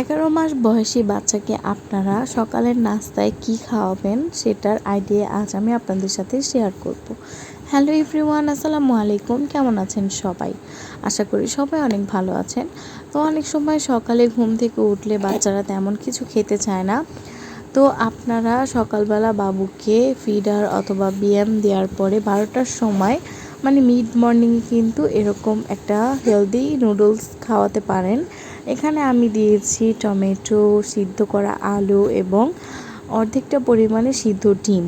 এগারো মাস বয়সী বাচ্চাকে আপনারা সকালের নাস্তায় কি খাওয়াবেন সেটার আইডিয়া আজ আমি আপনাদের সাথে শেয়ার করব। হ্যালো এভরিওয়ান আসসালামু আলাইকুম। কেমন আছেন সবাই? আশা করি সবাই অনেক ভালো আছেন। তো অনেক সময় সকালে ঘুম থেকে উঠলে বাচ্চারা তেমন কিছু খেতে চায় না। তো আপনারা সকালবেলা বাবুকে ফিডার অথবা বিএম দেওয়ার পরে বারোটার সময় মানে মিড মর্নিংয়ে কিন্তু এরকম একটা হেলদি নুডলস খাওয়াতে পারেন। এখানে আমি দিয়েছি টমেটো, সিদ্ধ করা আলু এবং অর্ধেকটা পরিমাণে সিদ্ধ ডিম।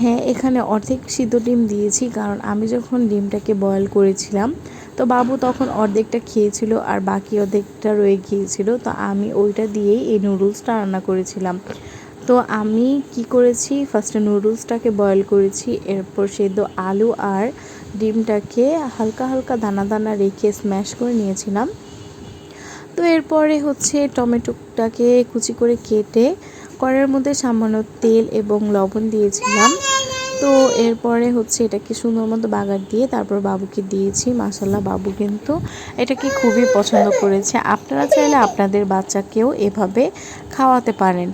হ্যাঁ এখানে অর্ধেক সিদ্ধ ডিম দিয়েছি কারণ আমি যখন ডিমটাকে বয়েল করেছিলাম, তো বাবু তখন অর্ধেকটা খেয়েছিল আর বাকি অর্ধেকটা রয়ে গিয়েছিল, তো আমি ওইটা দিয়েই এই নুডলসটা রান্না করেছিলাম। তো আমি কি করেছি? ফার্স্টে নুডলসটাকে বয়েল করেছি, এরপর সেদ্ধ আলু আর ডিমটাকে হালকা হালকা দানা দানা রেখে স্ম্যাশ করে নিয়েছিলাম। তো এরপরে হচ্ছে টমেটোটাকে কুচি করে কেটে কড়ার মধ্যে সামান্য তেল এবং লবণ দিয়েছিলাম। তো এরপরে হচ্ছে এটাকে সুন্দর মতো বাগার দিয়ে তারপর বাবুকে দিয়েছি। মাসাল্লাহ বাবু কিন্তু এটাকে খুবই পছন্দ করেছে। আপনারা চাইলে আপনাদের বাচ্চাকেও এভাবে খাওয়াতে পারেন।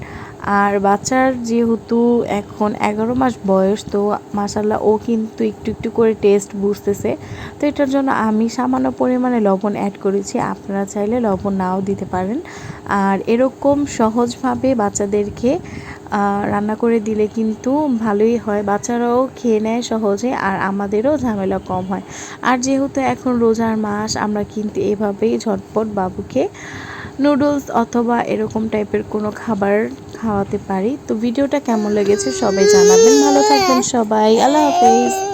আর বাচ্চার যেহেতু এখন এগারো মাস বয়স, তো মাসাল্লাহ ও কিন্তু একটু একটু করে টেস্ট বুঝতেছে। তো এটার জন্য আমি সামান্য পরিমাণে লবণ অ্যাড করেছি। আপনারা চাইলে লবণ নাও দিতে পারেন। আর এরকম সহজভাবে বাচ্চাদেরকে রান্না করে দিলে কিন্তু ভালোই হয়। বাচ্চারাও খেয়ে নেয় সহজে আর আমাদেরও ঝামেলা কম হয়। আর যেহেতু এখন রোজার মাস, আমরা কিন্তু এভাবেই ঝটপট বাবুকে নুডলস অথবা এরকম টাইপের কোনো খাবার খাওয়াতে পারি। তো ভিডিওটা কেমন লেগেছে সবাই জানাবেন। ভালো থাকবেন সবাই। আল্লাহ হাফেজ।